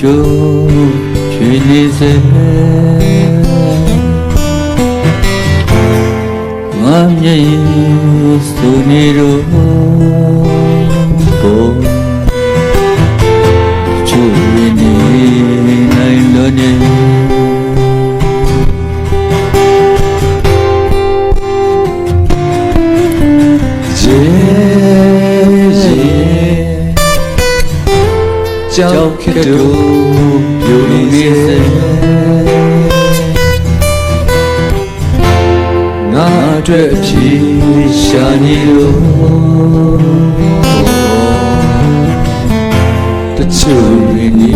တို့ချွေနေစေငါမျက်ရည်စုံနေတော့ဘောချွေနေနိုင်လို့နေ ကြောက်ခဲ့တို့ပြိုနေစေငါအတွက်အဖြစ်ရှာနေလို့တချို့ရင်းနေနိုင်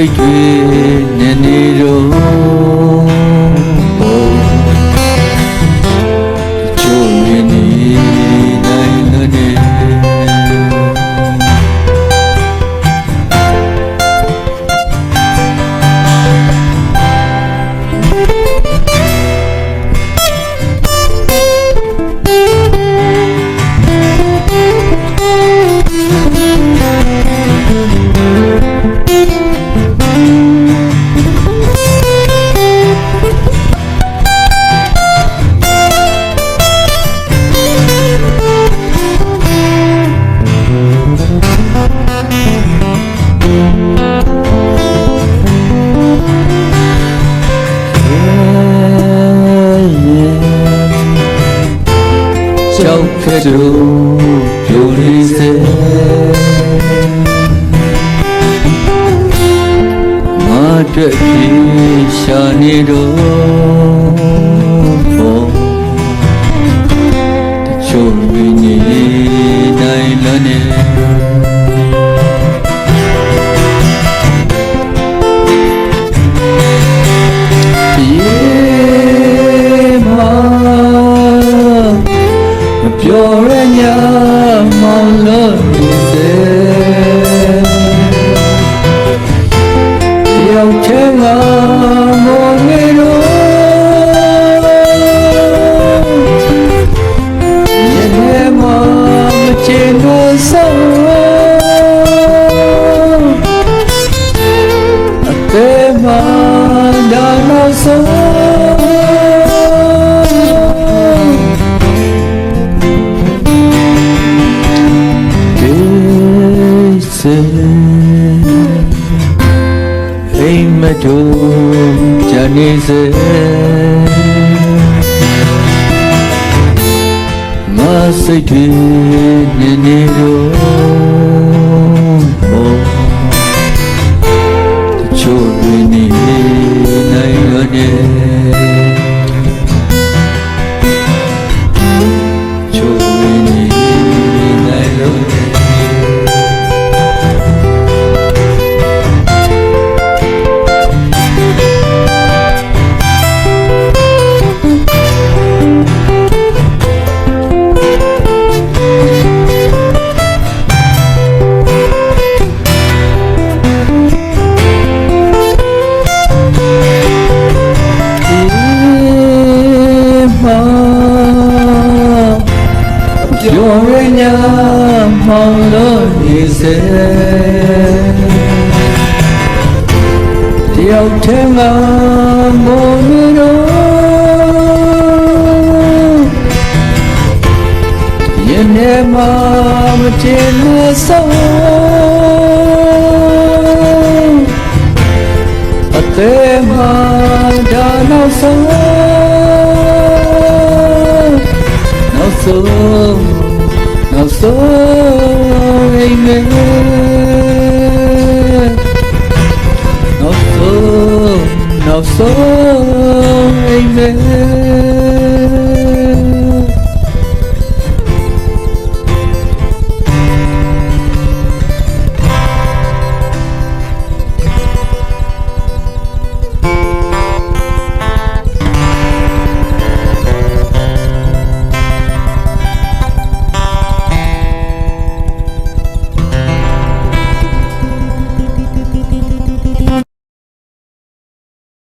စိတ်တွေ ကြောက်ခဲ့တို့ပြိုနေစေငါတွေ့ဖြစ်ရှာနေတော့ စေမစိတ်တွေနေနေတော့ဘောချို့ရင်းနေ ပြောရညာမောင်လို့နေစေတယောက်တည်းငါမိုးနေတော့ရင်ထဲမှာမချင်လို့ဆောင်းအ You.